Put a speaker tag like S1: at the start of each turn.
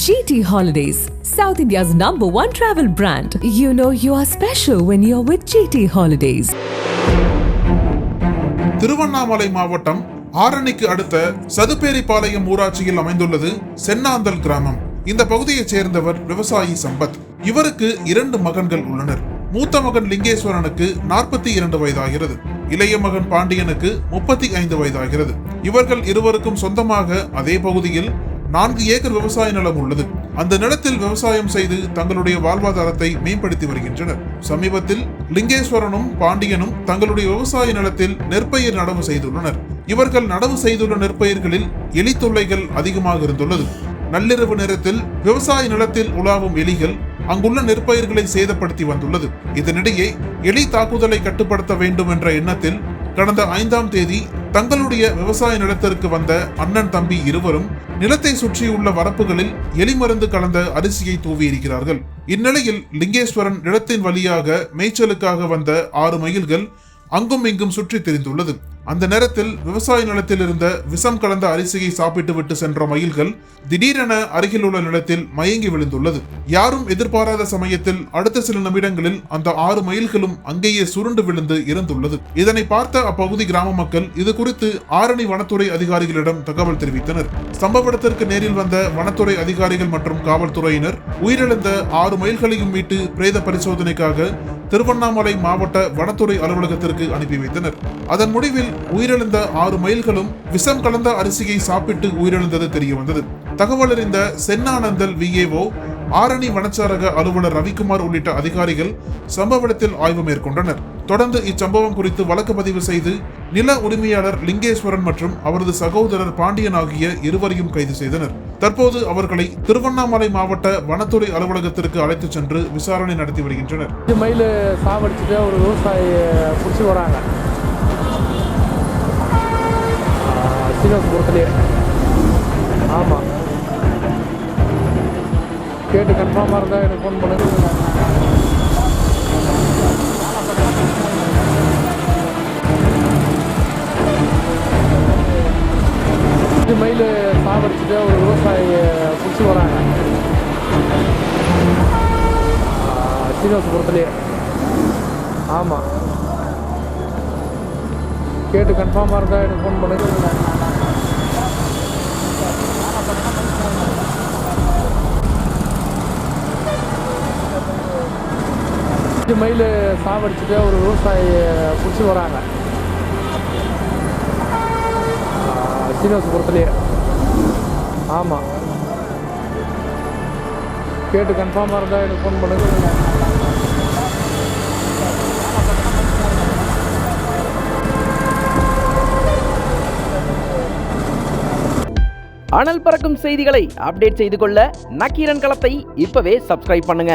S1: GT Holidays, South India's number one travel brand. You know you are special when you're with GT Holidays.
S2: Tiruvannamalai மாவட்டம் ஆரணிக்கு அடுத்த சதுப்பேரிபாளையம் ஊராட்சியில் அமைந்துள்ளது சென்னாந்தல் கிராமம். இந்த பகுதியைச் சேர்ந்தவர் விவசாயி சம்பத். இவருக்கு இரண்டு மகன்கள் உள்ளனர். மூத்த மகன் லிங்கேஸ்வரனுக்கு நாற்பத்தி இரண்டு வயதாகிறது. இளைய மகன் பாண்டியனுக்கு முப்பத்தி ஐந்து வயதாகிறது. இவர்கள் இருவருக்கும் சொந்தமாக அதே பகுதியில் நான்கு ஏக்கர் விவசாய நிலம் உள்ளது. அந்த நிலத்தில் விவசாயம் செய்து தங்களுடைய வாழ்வாதாரத்தை மேம்படுத்தி வருகின்றனர். சமீபத்தில் லிங்கேஸ்வரனும் பாண்டியனும் தங்களுடைய விவசாய நிலத்தில் நெற்பயிர் நடவு செய்துள்ளனர். இவர்கள் நடவு செய்துள்ள நெற்பயிர்களில் எலித்தொல்லைகள் அதிகமாக இருந்துள்ளது. நள்ளிரவு நேரத்தில் விவசாய நிலத்தில் உலாவும் எலிகள் அங்குள்ள நெற்பயிர்களை சேதப்படுத்தி வந்துள்ளது. இதனிடையே எலி தாக்குதலை கட்டுப்படுத்த வேண்டும் என்ற எண்ணத்தில் கடந்த ஐந்தாம் தேதி தங்களுடைய விவசாய நிலத்திற்கு வந்த அண்ணன் தம்பி இருவரும் நிலத்தை சுற்றியுள்ள வரப்புகளில் எலிமருந்து கலந்த அரிசியை தூவியிருக்கிறார்கள். இந்நிலையில் லிங்கேஸ்வரன் நிலத்தின் வழியாக மேய்ச்சலுக்காக வந்த ஆறு மயில்கள் அங்கும் இங்கும் சுற்றி தெரிந்துள்ளது. அந்த நேரத்தில் விவசாய நிலத்தில் இருந்த விஷம் கலந்த அரிசியை சாப்பிட்டு விட்டு சென்ற மயில்கள் திடீரென அருகில் உள்ள நிலத்தில் மயங்கி விழுந்துள்ளது. யாரும் எதிர்பாராத சமயத்தில் அடுத்த சில நிமிடங்களில் அந்த ஆறு மயில்களும் அங்கேயே சுருண்டு விழுந்து இறந்துள்ளது. இதனை பார்த்த அப்பகுதி கிராம மக்கள் இது குறித்து ஆரணி வனத்துறை அதிகாரிகளிடம் தகவல் தெரிவித்தனர். சம்பவ இடத்திற்கு நேரில் வந்த வனத்துறை அதிகாரிகள் மற்றும் காவல்துறையினர் உயிரிழந்த ஆறு மயில்களையும் மீட்டு பிரேத பரிசோதனைக்காக திருவண்ணாமலை மாவட்ட வனத்துறை அலுவலகத்திற்கு அனுப்பி வைத்தனர். அதன் முடிவில் உயிரிழந்த ஆறு மயில்களும் விஷம் கலந்த அரிசியை சாப்பிட்டு உயிரிழந்தது தெரிய வந்தது. தகவல் அறிந்த சென்னானந்தல் விஏஓ ஆரணி வனச்சாரக அலுவலர் ரவிக்குமார் உள்ளிட்ட அதிகாரிகள் சம்பவ இடத்தில் ஆய்வு மேற்கொண்டனர். தொடர்ந்து இச்சம்பவம் குறித்து வழக்கு பதிவு செய்து நில உரிமையாளர் லிங்கேஸ்வரன் மற்றும் அவரது சகோதரர் பாண்டியன் ஆகிய இருவரையும் கைது செய்தனர். தற்போது அவர்களை திருவண்ணாமலை மாவட்ட வனத்துறை அலுவலகத்திற்கு அழைத்துச் சென்று விசாரணை நடத்தி வருகின்றனர்.
S3: அஞ்சு சாவடிச்சுட்டு ஒரு விவசாயி பிடிச்சி வராங்க. சீனிவாசபுரத்துலேயே ஆமாம் கேட்டு கன்ஃபார்மாக இருந்தால் எனக்கு ஃபோன் பண்ணுங்க. அஞ்சு மைல் சாவடிச்சுட்டு ஒரு விவசாயி பிடிச்சி வராங்க. சீனிவாசபுரத்துலேயே ஆமாம் கேட்டு கன்ஃபார்மாக இருந்தால் எனக்கு ஃபோன் பண்ணுங்க. அஞ்சு மைல் சாவடிச்சுட்டு ஒரு விவசாயி பிடிச்சி வராங்க. சீனிவாசபுரத்துலேயே. ஆமாம் கேட்டு கன்ஃபார்மாக இருந்தால் எனக்கு ஃபோன் பண்ணுங்க.
S4: அனல் பறக்கும் செய்திகளை அப்டேட் செய்து கொள்ள நக்கீரன் களத்தை இப்பவே சப்ஸ்கிரைப் பண்ணுங்க.